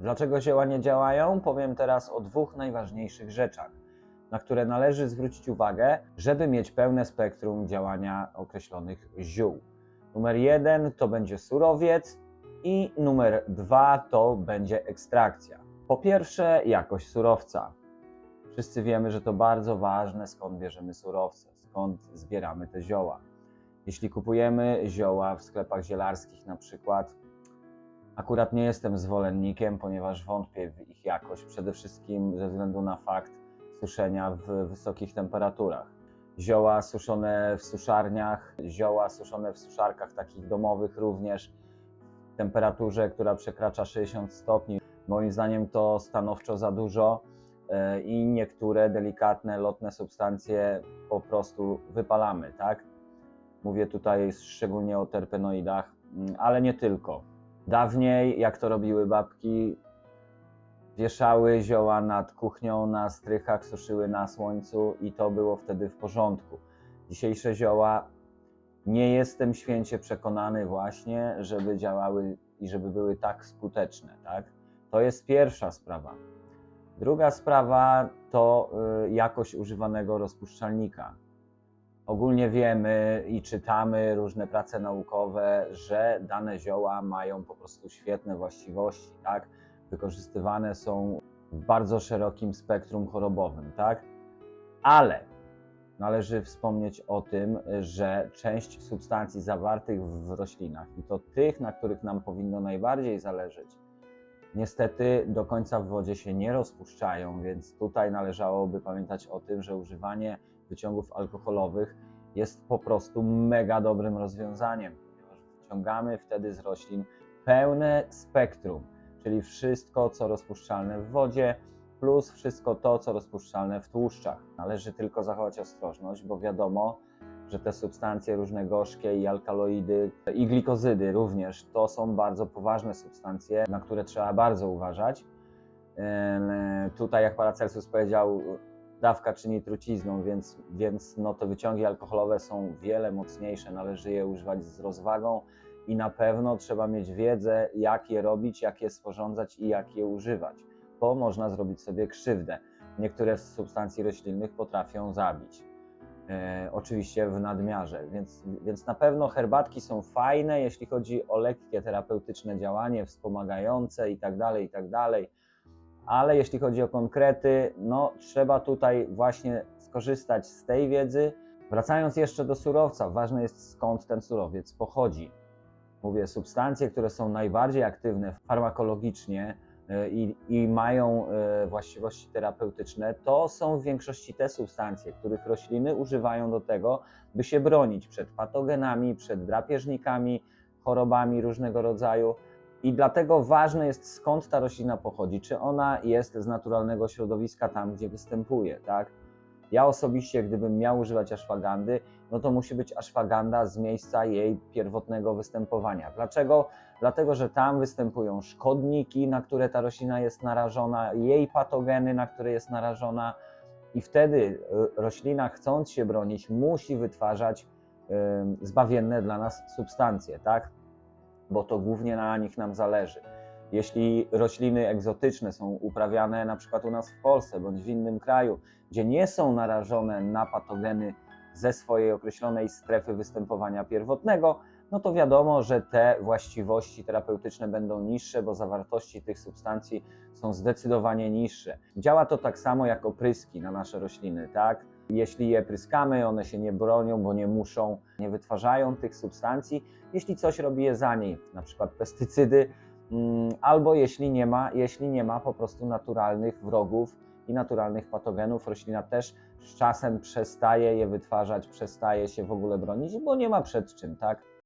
Dlaczego zioła nie działają? Powiem teraz o dwóch najważniejszych rzeczach, na które należy zwrócić uwagę, żeby mieć pełne spektrum działania określonych ziół. Numer jeden to będzie surowiec i numer dwa to będzie ekstrakcja. Po pierwsze, jakość surowca. Wszyscy wiemy, że to bardzo ważne, skąd bierzemy surowce, skąd zbieramy te zioła. Jeśli kupujemy zioła w sklepach zielarskich na przykład, akurat nie jestem zwolennikiem, ponieważ wątpię w ich jakość, przede wszystkim ze względu na fakt suszenia w wysokich temperaturach. Zioła suszone w suszarniach, zioła suszone w suszarkach takich domowych również, w temperaturze, która przekracza 60 stopni. Moim zdaniem to stanowczo za dużo e, i niektóre delikatne, lotne substancje po prostu wypalamy, tak? Mówię tutaj szczególnie o terpenoidach, mm, ale nie tylko. Dawniej, jak to robiły babki, wieszały zioła nad kuchnią, na strychach, suszyły na słońcu i to było wtedy w porządku. Dzisiejsze zioła nie jestem święcie przekonany właśnie, żeby działały i żeby były tak skuteczne, tak? To jest pierwsza sprawa. Druga sprawa to y, jakość używanego rozpuszczalnika. Ogólnie wiemy i czytamy różne prace naukowe, że dane zioła mają po prostu świetne właściwości, tak? Wykorzystywane są w bardzo szerokim spektrum chorobowym, tak? Ale należy wspomnieć o tym, że część substancji zawartych w roślinach i to tych, na których nam powinno najbardziej zależeć, niestety do końca w wodzie się nie rozpuszczają, więc tutaj należałoby pamiętać o tym, że używanie wyciągów alkoholowych jest po prostu mega dobrym rozwiązaniem, ponieważ wyciągamy wtedy z roślin pełne spektrum, czyli wszystko, co rozpuszczalne w wodzie, plus wszystko to, co rozpuszczalne w tłuszczach. Należy tylko zachować ostrożność, bo wiadomo, że te substancje różne gorzkie i alkaloidy i glikozydy również to są bardzo poważne substancje, na które trzeba bardzo uważać. Tutaj, jak Paracelsus powiedział, dawka czyni trucizną, więc, więc no, te wyciągi alkoholowe są wiele mocniejsze, należy je używać z rozwagą i na pewno trzeba mieć wiedzę, jak je robić, jak je sporządzać i jak je używać, bo można zrobić sobie krzywdę. Niektóre z substancji roślinnych potrafią zabić. E, oczywiście w nadmiarze, więc, więc na pewno herbatki są fajne, jeśli chodzi o lekkie terapeutyczne działanie, wspomagające i tak Ale jeśli chodzi o konkrety, no trzeba tutaj właśnie skorzystać z tej wiedzy. Wracając jeszcze do surowca, ważne jest skąd ten surowiec pochodzi. Mówię, substancje, które są najbardziej aktywne farmakologicznie e, i, i mają e, właściwości terapeutyczne, to są w większości te substancje, których rośliny używają do tego, by się bronić przed patogenami, przed drapieżnikami, chorobami różnego rodzaju. I dlatego ważne jest skąd ta roślina pochodzi, czy ona jest z naturalnego środowiska tam, gdzie występuje, tak? Ja osobiście, gdybym miał używać aszwagandy, no to musi być aszwaganda z miejsca jej pierwotnego występowania. Dlaczego? Dlatego, że tam występują szkodniki, na które ta roślina jest narażona, jej patogeny, na które jest narażona, i wtedy y, roślina, chcąc się bronić, musi wytwarzać zbawienne dla nas substancje, tak? Bo to głównie na nich nam zależy. Jeśli rośliny egzotyczne są uprawiane na przykład u nas w Polsce bądź w innym kraju, gdzie nie są narażone na patogeny ze swojej określonej strefy występowania pierwotnego, no to wiadomo, że te właściwości terapeutyczne będą niższe, bo zawartości tych substancji są zdecydowanie niższe. Działa to tak samo jak opryski na nasze rośliny, tak? Jeśli je pryskamy, one się nie bronią, bo nie muszą, nie wytwarzają tych substancji. Jeśli coś robi je za niej, na przykład pestycydy, mm, albo jeśli nie ma, jeśli nie ma po prostu naturalnych wrogów i naturalnych patogenów, roślina też z czasem przestaje je wytwarzać, przestaje się w ogóle bronić, bo nie ma przed czym, tak?